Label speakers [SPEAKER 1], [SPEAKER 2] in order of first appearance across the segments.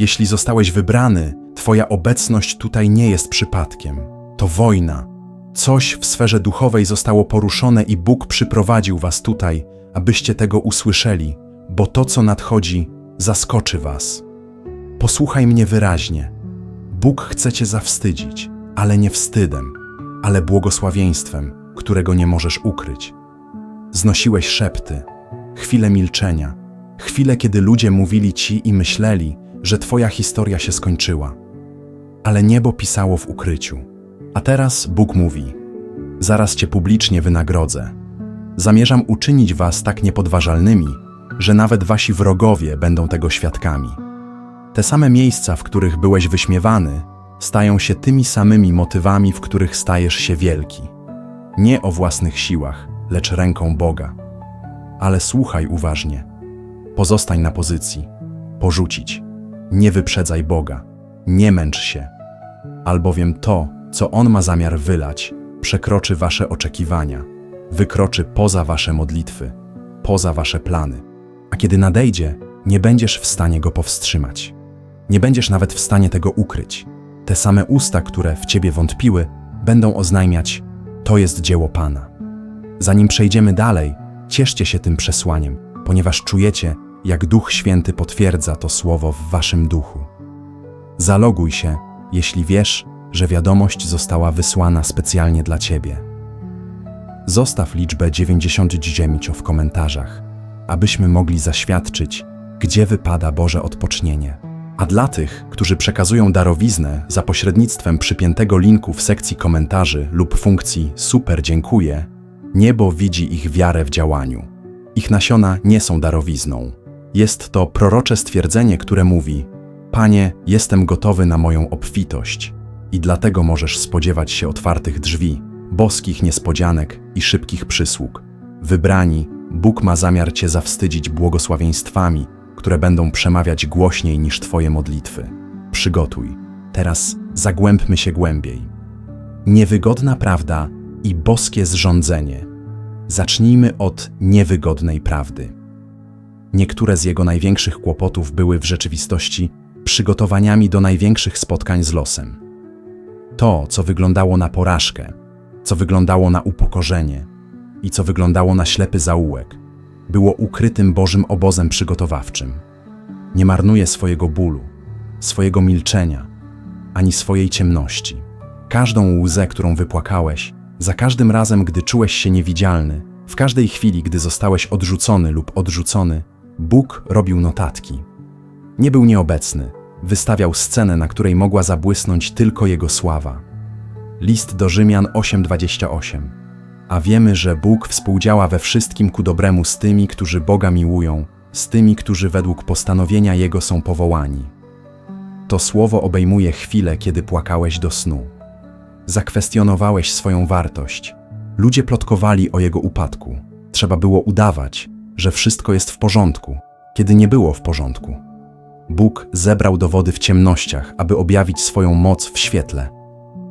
[SPEAKER 1] Jeśli zostałeś wybrany, Twoja obecność tutaj nie jest przypadkiem. To wojna. Coś w sferze duchowej zostało poruszone i Bóg przyprowadził Was tutaj, abyście tego usłyszeli, bo to, co nadchodzi, zaskoczy Was. Posłuchaj mnie wyraźnie. Bóg chce Cię zawstydzić, ale nie wstydem, ale błogosławieństwem, którego nie możesz ukryć. Znosiłeś szepty, chwile milczenia, chwile, kiedy ludzie mówili Ci i myśleli, że Twoja historia się skończyła. Ale niebo pisało w ukryciu. A teraz Bóg mówi: Zaraz Cię publicznie wynagrodzę. Zamierzam uczynić Was tak niepodważalnymi, że nawet Wasi wrogowie będą tego świadkami. Te same miejsca, w których byłeś wyśmiewany, stają się tymi samymi motywami, w których stajesz się wielki. Nie o własnych siłach, lecz ręką Boga. Ale słuchaj uważnie. Pozostań na pozycji. Porzucić. Nie wyprzedzaj Boga. Nie męcz się. Albowiem to, co On ma zamiar wylać, przekroczy wasze oczekiwania, wykroczy poza wasze modlitwy, poza wasze plany. A kiedy nadejdzie, nie będziesz w stanie go powstrzymać. Nie będziesz nawet w stanie tego ukryć. Te same usta, które w ciebie wątpiły, będą oznajmiać: To jest dzieło Pana. Zanim przejdziemy dalej, cieszcie się tym przesłaniem, ponieważ czujecie, jak Duch Święty potwierdza to słowo w waszym duchu. Zaloguj się, jeśli wiesz, że wiadomość została wysłana specjalnie dla ciebie. Zostaw liczbę 99 w komentarzach, abyśmy mogli zaświadczyć, gdzie wypada Boże odpocznienie. A dla tych, którzy przekazują darowiznę za pośrednictwem przypiętego linku w sekcji komentarzy lub funkcji Super dziękuję, niebo widzi ich wiarę w działaniu. Ich nasiona nie są darowizną. Jest to prorocze stwierdzenie, które mówi: Panie, jestem gotowy na moją obfitość i dlatego możesz spodziewać się otwartych drzwi, boskich niespodzianek i szybkich przysług. Wybrani, Bóg ma zamiar Cię zawstydzić błogosławieństwami, które będą przemawiać głośniej niż Twoje modlitwy. Przygotuj. Teraz zagłębmy się głębiej. Niewygodna prawda i boskie zrządzenie. Zacznijmy od niewygodnej prawdy. Niektóre z jego największych kłopotów były w rzeczywistości przygotowaniami do największych spotkań z losem. To, co wyglądało na porażkę, co wyglądało na upokorzenie i co wyglądało na ślepy zaułek, było ukrytym Bożym obozem przygotowawczym. Nie marnuje swojego bólu, swojego milczenia, ani swojej ciemności. Każdą łzę, którą wypłakałeś, za każdym razem, gdy czułeś się niewidzialny, w każdej chwili, gdy zostałeś odrzucony lub odrzucony, Bóg robił notatki. Nie był nieobecny, wystawiał scenę, na której mogła zabłysnąć tylko Jego sława. List do Rzymian 8:28. A wiemy, że Bóg współdziała we wszystkim ku dobremu z tymi, którzy Boga miłują, z tymi, którzy według postanowienia Jego są powołani. To słowo obejmuje chwilę, kiedy płakałeś do snu. Zakwestionowałeś swoją wartość. Ludzie plotkowali o Jego upadku. Trzeba było udawać, że wszystko jest w porządku, kiedy nie było w porządku. Bóg zebrał dowody w ciemnościach, aby objawić swoją moc w świetle.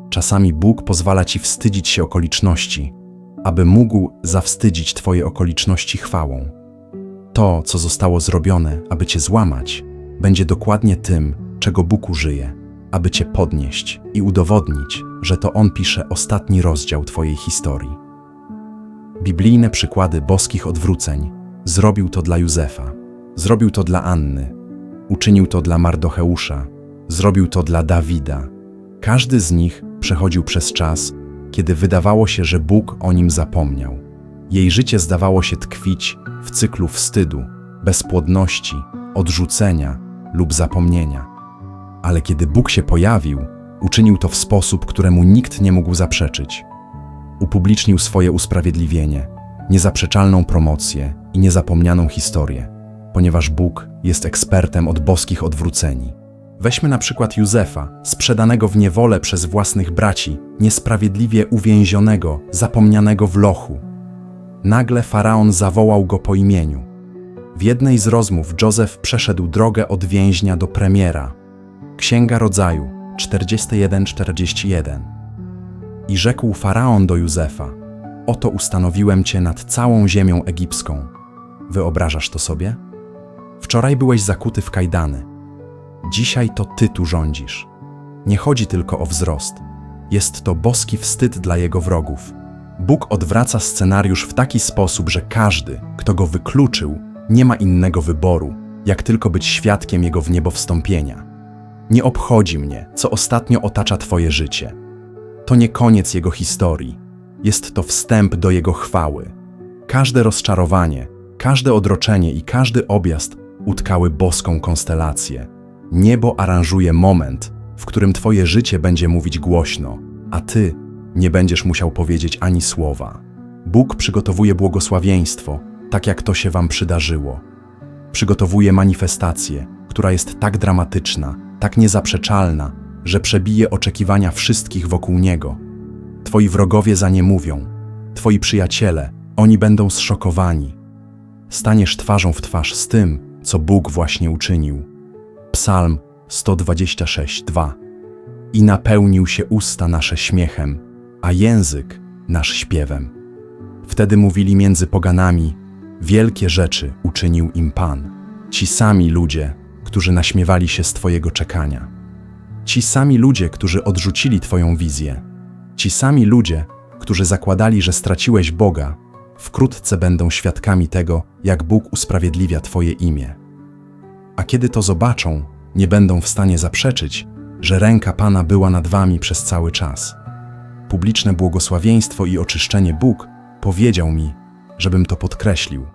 [SPEAKER 1] Czasami Bóg pozwala ci wstydzić się okoliczności, aby mógł zawstydzić Twoje okoliczności chwałą. To, co zostało zrobione, aby Cię złamać, będzie dokładnie tym, czego Bóg użyje, aby Cię podnieść i udowodnić, że to On pisze ostatni rozdział Twojej historii. Biblijne przykłady boskich odwróceń zrobił to dla Józefa, zrobił to dla Anny, uczynił to dla Mardocheusza, zrobił to dla Dawida. Każdy z nich przechodził przez czas, kiedy wydawało się, że Bóg o nim zapomniał. Jej życie zdawało się tkwić w cyklu wstydu, bezpłodności, odrzucenia lub zapomnienia. Ale kiedy Bóg się pojawił, uczynił to w sposób, któremu nikt nie mógł zaprzeczyć. Upublicznił swoje usprawiedliwienie, niezaprzeczalną promocję i niezapomnianą historię, ponieważ Bóg jest ekspertem od boskich odwróceni. Weźmy na przykład Józefa, sprzedanego w niewolę przez własnych braci, niesprawiedliwie uwięzionego, zapomnianego w lochu. Nagle faraon zawołał go po imieniu. W jednej z rozmów Józef przeszedł drogę od więźnia do premiera. Księga Rodzaju 41-41. I rzekł faraon do Józefa: Oto ustanowiłem cię nad całą ziemią egipską. Wyobrażasz to sobie? Wczoraj byłeś zakuty w kajdany. Dzisiaj to ty tu rządzisz. Nie chodzi tylko o wzrost. Jest to boski wstyd dla jego wrogów. Bóg odwraca scenariusz w taki sposób, że każdy, kto go wykluczył, nie ma innego wyboru, jak tylko być świadkiem jego wniebowstąpienia. Nie obchodzi mnie, co ostatnio otacza Twoje życie. To nie koniec jego historii. Jest to wstęp do jego chwały. Każde rozczarowanie, każde odroczenie i każdy objazd utkały boską konstelację. Niebo aranżuje moment, w którym Twoje życie będzie mówić głośno, a Ty nie będziesz musiał powiedzieć ani słowa. Bóg przygotowuje błogosławieństwo, tak jak to się Wam przydarzyło. Przygotowuje manifestację, która jest tak dramatyczna, tak niezaprzeczalna, że przebije oczekiwania wszystkich wokół Niego. Twoi wrogowie za nie mówią, Twoi przyjaciele, oni będą zszokowani. Staniesz twarzą w twarz z tym, co Bóg właśnie uczynił. Psalm 126:2 I napełnił się usta nasze śmiechem, a język nasz śpiewem. Wtedy mówili między poganami: Wielkie rzeczy uczynił im Pan. Ci sami ludzie, którzy naśmiewali się z Twojego czekania. Ci sami ludzie, którzy odrzucili Twoją wizję. Ci sami ludzie, którzy zakładali, że straciłeś Boga, wkrótce będą świadkami tego, jak Bóg usprawiedliwia Twoje imię. A kiedy to zobaczą, nie będą w stanie zaprzeczyć, że ręka Pana była nad Wami przez cały czas. Publiczne błogosławieństwo i oczyszczenie Bóg powiedział mi, żebym to podkreślił.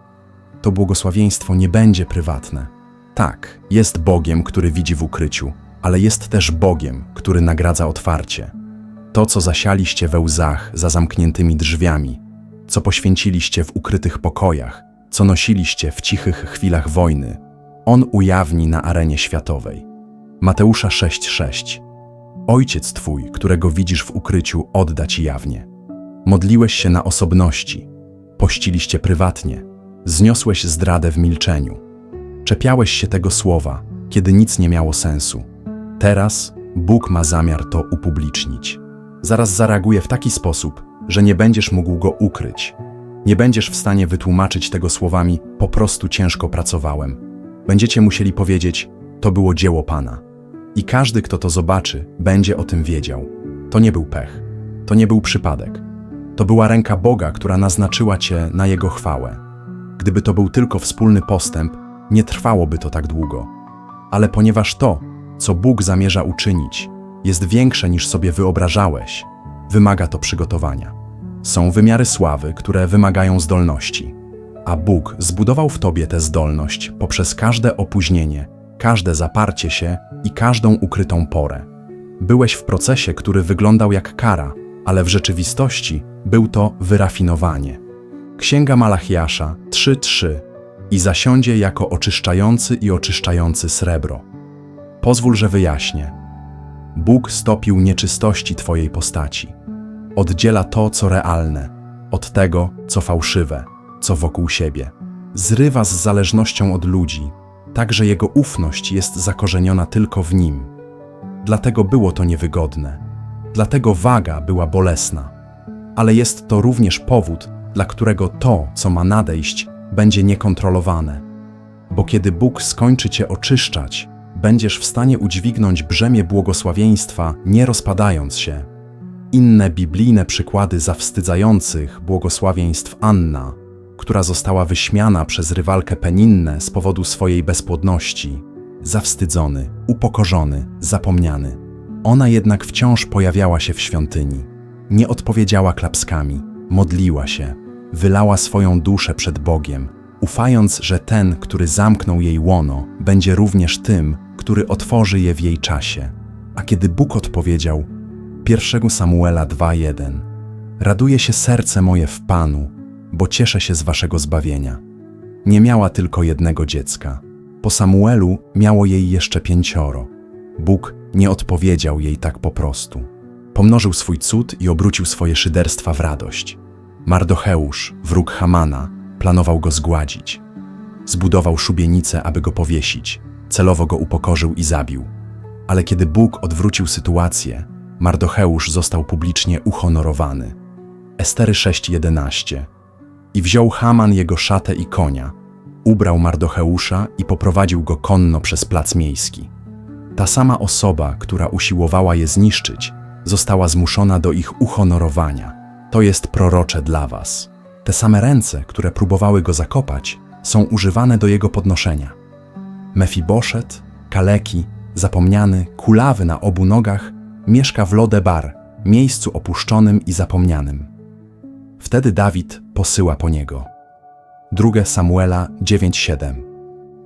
[SPEAKER 1] To błogosławieństwo nie będzie prywatne. Tak, jest Bogiem, który widzi w ukryciu, ale jest też Bogiem, który nagradza otwarcie. To, co zasialiście we łzach za zamkniętymi drzwiami, co poświęciliście w ukrytych pokojach, co nosiliście w cichych chwilach wojny, On ujawni na arenie światowej. Mateusza 6:6 Ojciec Twój, którego widzisz w ukryciu, odda Ci jawnie. Modliłeś się na osobności, pościliście prywatnie, zniosłeś zdradę w milczeniu. Czepiałeś się tego słowa, kiedy nic nie miało sensu. Teraz Bóg ma zamiar to upublicznić. Zaraz zareaguje w taki sposób, że nie będziesz mógł go ukryć. Nie będziesz w stanie wytłumaczyć tego słowami po prostu ciężko pracowałem. Będziecie musieli powiedzieć, to było dzieło Pana. I każdy, kto to zobaczy, będzie o tym wiedział. To nie był pech. To nie był przypadek. To była ręka Boga, która naznaczyła Cię na Jego chwałę. Gdyby to był tylko wspólny postęp, nie trwałoby to tak długo. Ale ponieważ to, co Bóg zamierza uczynić, jest większe niż sobie wyobrażałeś, wymaga to przygotowania. Są wymiary sławy, które wymagają zdolności. A Bóg zbudował w tobie tę zdolność poprzez każde opóźnienie, każde zaparcie się i każdą ukrytą porę. Byłeś w procesie, który wyglądał jak kara, ale w rzeczywistości był to wyrafinowanie. Księga Malachiasza 3:3 i zasiądzie jako oczyszczający i oczyszczający srebro. Pozwól, że wyjaśnię. Bóg stopił nieczystości Twojej postaci. Oddziela to, co realne, od tego, co fałszywe, co wokół siebie. Zrywa z zależnością od ludzi, tak że jego ufność jest zakorzeniona tylko w nim. Dlatego było to niewygodne. Dlatego waga była bolesna. Ale jest to również powód, dla którego to, co ma nadejść, będzie niekontrolowane. Bo kiedy Bóg skończy cię oczyszczać, będziesz w stanie udźwignąć brzemię błogosławieństwa, nie rozpadając się. Inne biblijne przykłady zawstydzających błogosławieństw Anna, która została wyśmiana przez rywalkę Peninnę z powodu swojej bezpłodności. Zawstydzony, upokorzony, zapomniany. Ona jednak wciąż pojawiała się w świątyni. Nie odpowiedziała klapskami, modliła się, wylała swoją duszę przed Bogiem, ufając, że ten, który zamknął jej łono, będzie również tym, który otworzy je w jej czasie. A kiedy Bóg odpowiedział, 1 Samuela 2:1 Raduje się serce moje w Panu, bo cieszę się z waszego zbawienia. Nie miała tylko jednego dziecka. Po Samuelu miało jej jeszcze pięcioro. Bóg nie odpowiedział jej tak po prostu. Pomnożył swój cud i obrócił swoje szyderstwa w radość. Mardocheusz, wróg Hamana, planował go zgładzić. Zbudował szubienicę, aby go powiesić. Celowo go upokorzył i zabił. Ale kiedy Bóg odwrócił sytuację, Mardocheusz został publicznie uhonorowany. Estery 6:11 I wziął Haman jego szatę i konia, ubrał Mardocheusza i poprowadził go konno przez plac miejski. Ta sama osoba, która usiłowała je zniszczyć, została zmuszona do ich uhonorowania. To jest prorocze dla was. Te same ręce, które próbowały go zakopać, są używane do jego podnoszenia. Mefiboszet, kaleki, zapomniany, kulawy na obu nogach, mieszka w Lodebar, miejscu opuszczonym i zapomnianym. Wtedy Dawid posyła po niego. 2 Samuela 9:7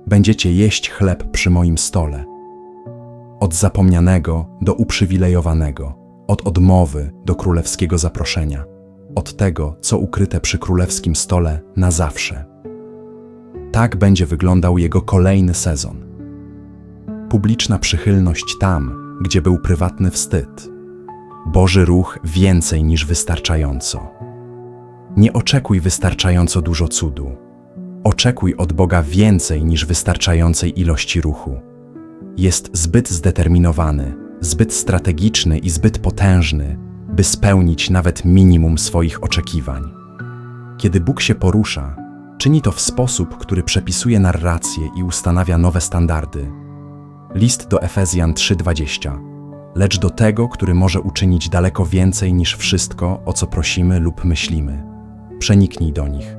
[SPEAKER 1] Będziecie jeść chleb przy moim stole. Od zapomnianego do uprzywilejowanego, od odmowy do królewskiego zaproszenia, od tego, co ukryte przy królewskim stole na zawsze. Tak będzie wyglądał jego kolejny sezon. Publiczna przychylność tam, gdzie był prywatny wstyd. Boży ruch więcej niż wystarczająco. Nie oczekuj wystarczająco dużo cudu. Oczekuj od Boga więcej niż wystarczającej ilości ruchu. Jest zbyt zdeterminowany, zbyt strategiczny i zbyt potężny, by spełnić nawet minimum swoich oczekiwań. Kiedy Bóg się porusza, czyni to w sposób, który przepisuje narrację i ustanawia nowe standardy. List do Efezjan 3:20. Lecz do tego, który może uczynić daleko więcej niż wszystko, o co prosimy lub myślimy. Przeniknij do nich.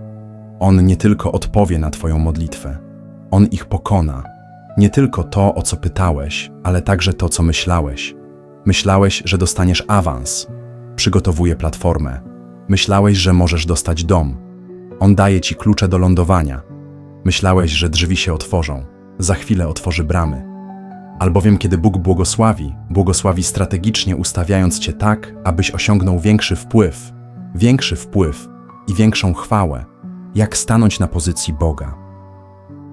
[SPEAKER 1] On nie tylko odpowie na Twoją modlitwę, On ich pokona. Nie tylko to, o co pytałeś, ale także to, co myślałeś. Myślałeś, że dostaniesz awans. Przygotowuje platformę. Myślałeś, że możesz dostać dom. On daje ci klucze do lądowania. Myślałeś, że drzwi się otworzą. Za chwilę otworzy bramy. Albowiem, kiedy Bóg błogosławi, błogosławi strategicznie ustawiając cię tak, abyś osiągnął większy wpływ, większy wpływ i większą chwałę, jak stanąć na pozycji Boga.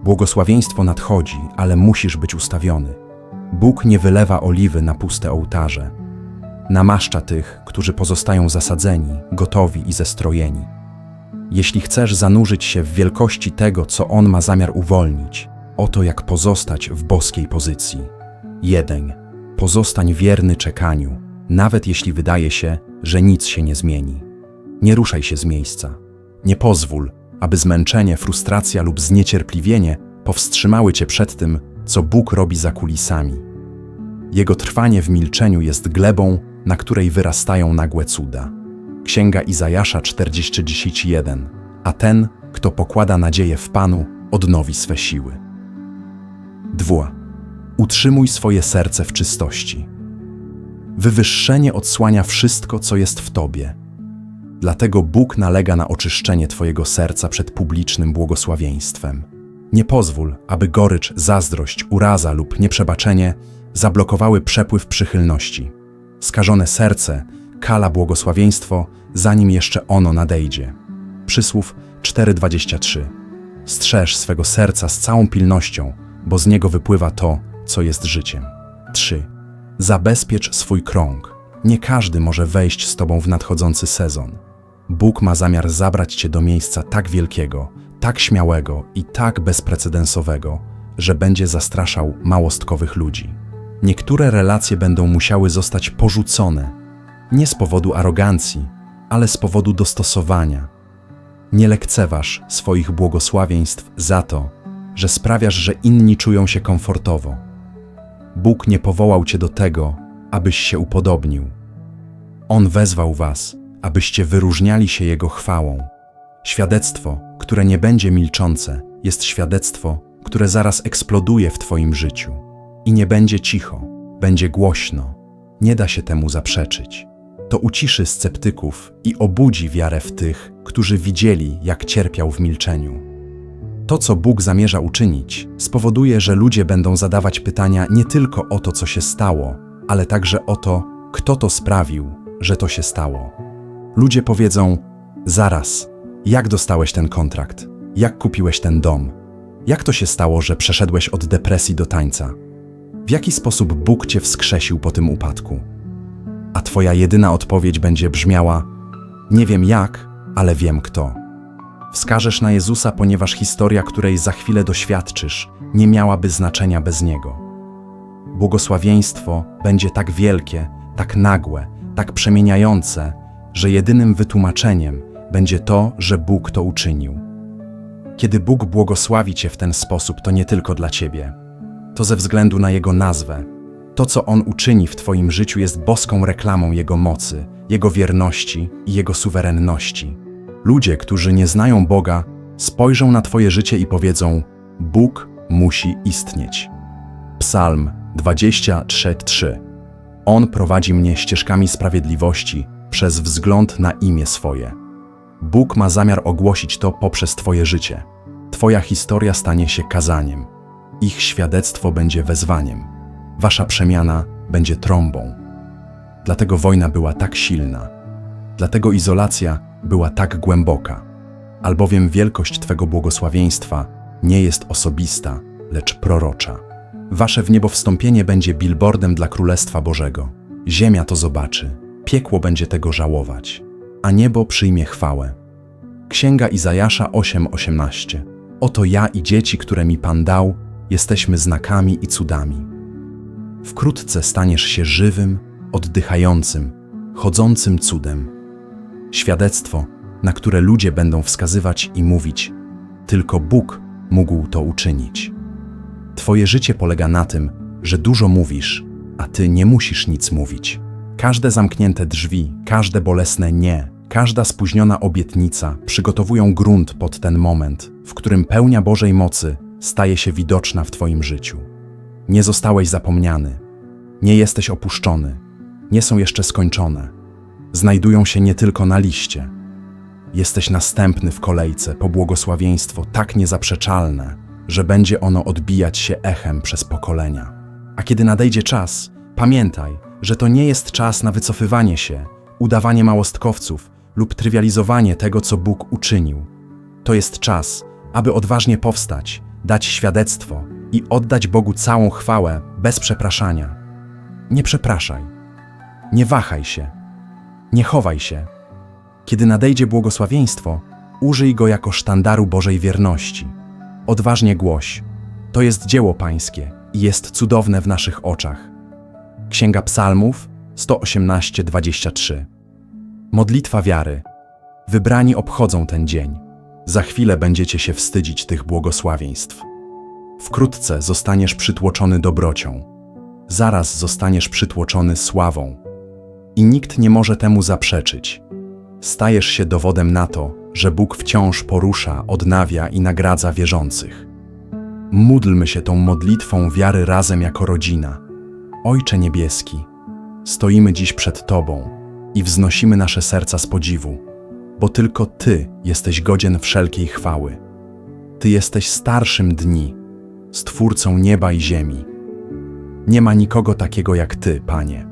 [SPEAKER 1] Błogosławieństwo nadchodzi, ale musisz być ustawiony. Bóg nie wylewa oliwy na puste ołtarze. Namaszcza tych, którzy pozostają zasadzeni, gotowi i zestrojeni. Jeśli chcesz zanurzyć się w wielkości tego, co On ma zamiar uwolnić, oto jak pozostać w boskiej pozycji. 1. Pozostań wierny czekaniu, nawet jeśli wydaje się, że nic się nie zmieni. Nie ruszaj się z miejsca. Nie pozwól, aby zmęczenie, frustracja lub zniecierpliwienie powstrzymały cię przed tym, co Bóg robi za kulisami. Jego trwanie w milczeniu jest glebą, na której wyrastają nagłe cuda. Księga Izajasza 40:31. A ten, kto pokłada nadzieję w Panu, odnowi swe siły. 2. Utrzymuj swoje serce w czystości. Wywyższenie odsłania wszystko, co jest w tobie. Dlatego Bóg nalega na oczyszczenie Twojego serca przed publicznym błogosławieństwem. Nie pozwól, aby gorycz, zazdrość, uraza lub nieprzebaczenie zablokowały przepływ przychylności. Skażone serce kala błogosławieństwo, zanim jeszcze ono nadejdzie. Przysłów 4:23. Strzeż swego serca z całą pilnością, bo z niego wypływa to, co jest życiem. 3. Zabezpiecz swój krąg. Nie każdy może wejść z tobą w nadchodzący sezon. Bóg ma zamiar zabrać cię do miejsca tak wielkiego, tak śmiałego i tak bezprecedensowego, że będzie zastraszał małostkowych ludzi. Niektóre relacje będą musiały zostać porzucone, nie z powodu arogancji, ale z powodu dostosowania. Nie lekceważ swoich błogosławieństw za to, że sprawiasz, że inni czują się komfortowo. Bóg nie powołał cię do tego, abyś się upodobnił. On wezwał was, abyście wyróżniali się Jego chwałą. Świadectwo, które nie będzie milczące, jest świadectwo, które zaraz eksploduje w Twoim życiu. I nie będzie cicho, będzie głośno. Nie da się temu zaprzeczyć. To uciszy sceptyków i obudzi wiarę w tych, którzy widzieli, jak cierpiał w milczeniu. To, co Bóg zamierza uczynić, spowoduje, że ludzie będą zadawać pytania nie tylko o to, co się stało, ale także o to, kto to sprawił, że to się stało. Ludzie powiedzą: Zaraz, jak dostałeś ten kontrakt? Jak kupiłeś ten dom? Jak to się stało, że przeszedłeś od depresji do tańca? W jaki sposób Bóg cię wskrzesił po tym upadku? A twoja jedyna odpowiedź będzie brzmiała: Nie wiem jak, ale wiem kto. Wskażesz na Jezusa, ponieważ historia, której za chwilę doświadczysz, nie miałaby znaczenia bez Niego. Błogosławieństwo będzie tak wielkie, tak nagłe, tak przemieniające, że jedynym wytłumaczeniem będzie to, że Bóg to uczynił. Kiedy Bóg błogosławi Cię w ten sposób, to nie tylko dla Ciebie. To ze względu na Jego nazwę, To, co On uczyni w Twoim życiu, jest boską reklamą Jego mocy, Jego wierności i Jego suwerenności. Ludzie, którzy nie znają Boga, spojrzą na Twoje życie i powiedzą: Bóg musi istnieć. Psalm 23:3 On prowadzi mnie ścieżkami sprawiedliwości przez wzgląd na imię swoje. Bóg ma zamiar ogłosić to poprzez Twoje życie. Twoja historia stanie się kazaniem. Ich świadectwo będzie wezwaniem. Wasza przemiana będzie trąbą. Dlatego wojna była tak silna. Dlatego izolacja była tak głęboka. Albowiem wielkość Twego błogosławieństwa nie jest osobista, lecz prorocza. Wasze w niebo wstąpienie będzie billboardem dla Królestwa Bożego. Ziemia to zobaczy, piekło będzie tego żałować, a niebo przyjmie chwałę. Księga Izajasza 8:18. Oto ja i dzieci, które mi Pan dał, jesteśmy znakami i cudami. Wkrótce staniesz się żywym, oddychającym, chodzącym cudem. Świadectwo, na które ludzie będą wskazywać i mówić: Tylko Bóg mógł to uczynić. Twoje życie polega na tym, że dużo mówisz, a ty nie musisz nic mówić. Każde zamknięte drzwi, każde bolesne nie, każda spóźniona obietnica przygotowują grunt pod ten moment, w którym pełnia Bożej mocy staje się widoczna w Twoim życiu. Nie zostałeś zapomniany, nie jesteś opuszczony, nie są jeszcze skończone. Znajdują się nie tylko na liście. Jesteś następny w kolejce po błogosławieństwo tak niezaprzeczalne, że będzie ono odbijać się echem przez pokolenia. A kiedy nadejdzie czas, pamiętaj, że to nie jest czas na wycofywanie się, udawanie małostkowców lub trywializowanie tego, co Bóg uczynił. To jest czas, aby odważnie powstać, dać świadectwo i oddać Bogu całą chwałę bez przepraszania. Nie przepraszaj. Nie wahaj się. Nie chowaj się. Kiedy nadejdzie błogosławieństwo, użyj go jako sztandaru Bożej wierności. Odważnie głoś. To jest dzieło Pańskie i jest cudowne w naszych oczach. Księga Psalmów 118:23. Modlitwa wiary. Wybrani obchodzą ten dzień. Za chwilę będziecie się wstydzić tych błogosławieństw. Wkrótce zostaniesz przytłoczony dobrocią. Zaraz zostaniesz przytłoczony sławą. I nikt nie może temu zaprzeczyć. Stajesz się dowodem na to, że Bóg wciąż porusza, odnawia i nagradza wierzących. Módlmy się tą modlitwą wiary razem jako rodzina. Ojcze Niebieski, stoimy dziś przed Tobą i wznosimy nasze serca z podziwu, bo tylko Ty jesteś godzien wszelkiej chwały. Ty jesteś starszym dni, stwórcą nieba i ziemi. Nie ma nikogo takiego jak Ty, Panie.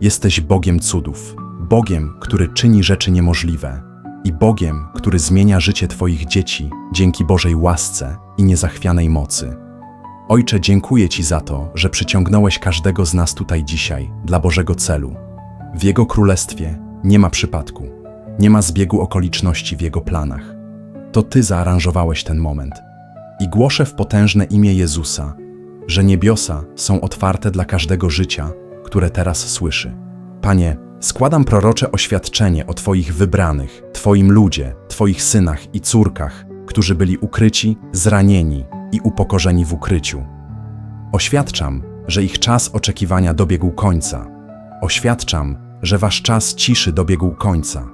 [SPEAKER 1] Jesteś Bogiem cudów, Bogiem, który czyni rzeczy niemożliwe i Bogiem, który zmienia życie Twoich dzieci dzięki Bożej łasce i niezachwianej mocy. Ojcze, dziękuję Ci za to, że przyciągnąłeś każdego z nas tutaj dzisiaj dla Bożego celu. W Jego królestwie nie ma przypadku, nie ma zbiegu okoliczności w Jego planach. To Ty zaaranżowałeś ten moment. I głoszę w potężne imię Jezusa, że niebiosa są otwarte dla każdego życia, które teraz słyszy. Panie, składam prorocze oświadczenie o Twoich wybranych, Twoim ludzie, Twoich synach i córkach, którzy byli ukryci, zranieni i upokorzeni w ukryciu. Oświadczam, że ich czas oczekiwania dobiegł końca. Oświadczam, że Wasz czas ciszy dobiegł końca.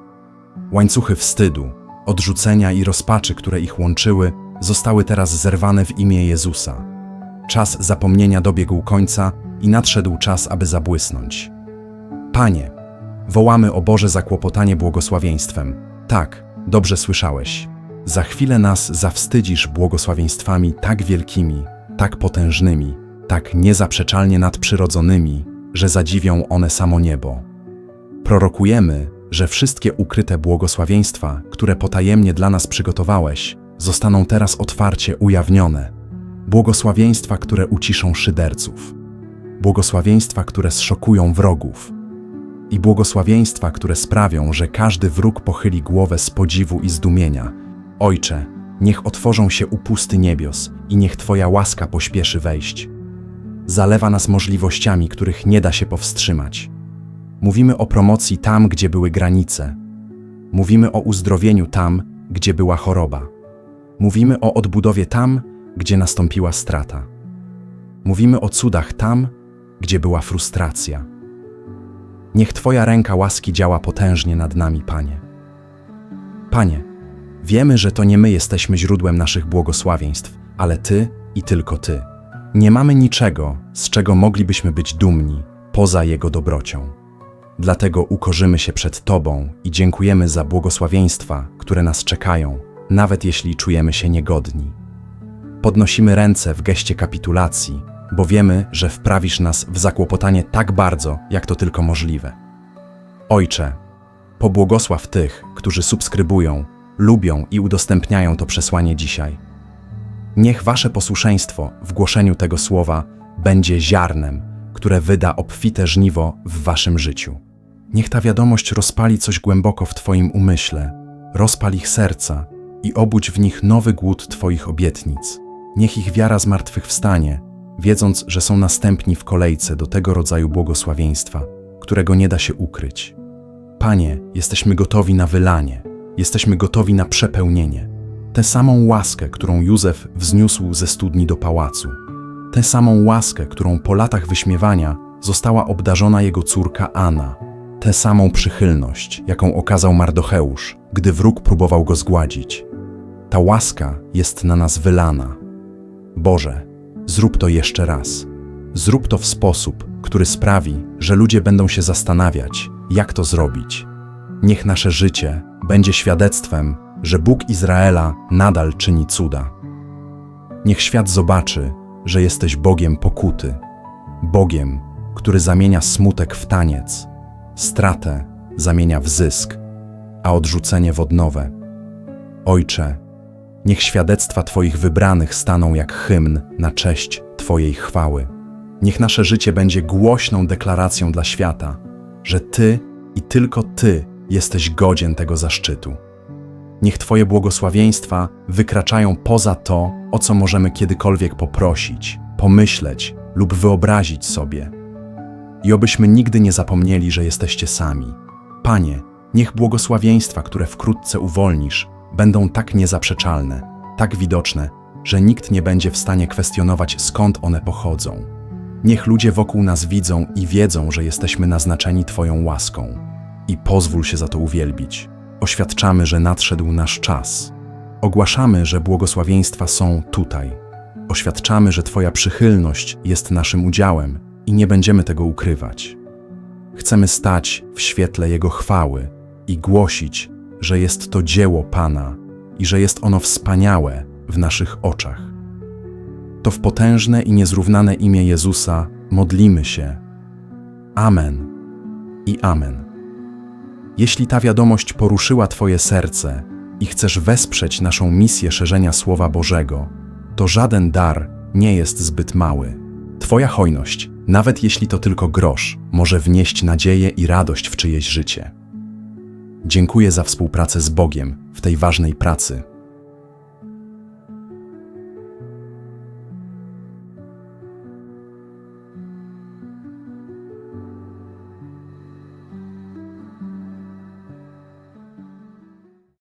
[SPEAKER 1] Łańcuchy wstydu, odrzucenia i rozpaczy, które ich łączyły, zostały teraz zerwane w imię Jezusa. Czas zapomnienia dobiegł końca i nadszedł czas, aby zabłysnąć. Panie, wołamy o Boże zakłopotanie błogosławieństwem. Tak, dobrze słyszałeś. Za chwilę nas zawstydzisz błogosławieństwami tak wielkimi, tak potężnymi, tak niezaprzeczalnie nadprzyrodzonymi, że zadziwią one samo niebo. Prorokujemy, że wszystkie ukryte błogosławieństwa, które potajemnie dla nas przygotowałeś, zostaną teraz otwarcie ujawnione. Błogosławieństwa, które uciszą szyderców. Błogosławieństwa, które zszokują wrogów. I błogosławieństwa, które sprawią, że każdy wróg pochyli głowę z podziwu i zdumienia. Ojcze, niech otworzą się upusty niebios i niech Twoja łaska pośpieszy wejść. Zalewa nas możliwościami, których nie da się powstrzymać. Mówimy o promocji tam, gdzie były granice. Mówimy o uzdrowieniu tam, gdzie była choroba. Mówimy o odbudowie tam, gdzie nastąpiła strata. Mówimy o cudach tam, gdzie była frustracja. Niech Twoja ręka łaski działa potężnie nad nami, Panie. Panie, wiemy, że to nie my jesteśmy źródłem naszych błogosławieństw, ale Ty i tylko Ty. Nie mamy niczego, z czego moglibyśmy być dumni, poza Jego dobrocią. Dlatego ukorzymy się przed Tobą i dziękujemy za błogosławieństwa, które nas czekają, nawet jeśli czujemy się niegodni. Podnosimy ręce w geście kapitulacji, bo wiemy, że wprawisz nas w zakłopotanie tak bardzo, jak to tylko możliwe. Ojcze, pobłogosław tych, którzy subskrybują, lubią i udostępniają to przesłanie dzisiaj. Niech Wasze posłuszeństwo w głoszeniu tego słowa będzie ziarnem, które wyda obfite żniwo w Waszym życiu. Niech ta wiadomość rozpali coś głęboko w Twoim umyśle, rozpal ich serca i obudź w nich nowy głód Twoich obietnic. Niech ich wiara zmartwychwstanie, wiedząc, że są następni w kolejce do tego rodzaju błogosławieństwa, którego nie da się ukryć. Panie, jesteśmy gotowi na wylanie, jesteśmy gotowi na przepełnienie. Tę samą łaskę, którą Józef wzniósł ze studni do pałacu. Tę samą łaskę, którą po latach wyśmiewania została obdarzona jego córka Anna. Tę samą przychylność, jaką okazał Mardocheusz, gdy wróg próbował go zgładzić. Ta łaska jest na nas wylana. Boże, zrób to jeszcze raz. Zrób to w sposób, który sprawi, że ludzie będą się zastanawiać, jak to zrobić. Niech nasze życie będzie świadectwem, że Bóg Izraela nadal czyni cuda. Niech świat zobaczy, że jesteś Bogiem pokuty, Bogiem, który zamienia smutek w taniec, stratę zamienia w zysk, a odrzucenie w odnowę. Ojcze, niech świadectwa Twoich wybranych staną jak hymn na cześć Twojej chwały. Niech nasze życie będzie głośną deklaracją dla świata, że Ty i tylko Ty jesteś godzien tego zaszczytu. Niech Twoje błogosławieństwa wykraczają poza to, o co możemy kiedykolwiek poprosić, pomyśleć lub wyobrazić sobie. I obyśmy nigdy nie zapomnieli, że jesteście sami. Panie, niech błogosławieństwa, które wkrótce uwolnisz, będą tak niezaprzeczalne, tak widoczne, że nikt nie będzie w stanie kwestionować, skąd one pochodzą. Niech ludzie wokół nas widzą i wiedzą, że jesteśmy naznaczeni Twoją łaską. I pozwól się za to uwielbić. Oświadczamy, że nadszedł nasz czas. Ogłaszamy, że błogosławieństwa są tutaj. Oświadczamy, że Twoja przychylność jest naszym udziałem i nie będziemy tego ukrywać. Chcemy stać w świetle Jego chwały i głosić, że jest to dzieło Pana i że jest ono wspaniałe w naszych oczach. To w potężne i niezrównane imię Jezusa modlimy się. Amen i Amen. Jeśli ta wiadomość poruszyła Twoje serce i chcesz wesprzeć naszą misję szerzenia Słowa Bożego, to żaden dar nie jest zbyt mały. Twoja hojność, nawet jeśli to tylko grosz, może wnieść nadzieję i radość w czyjeś życie. Dziękuję za współpracę z Bogiem w tej ważnej pracy.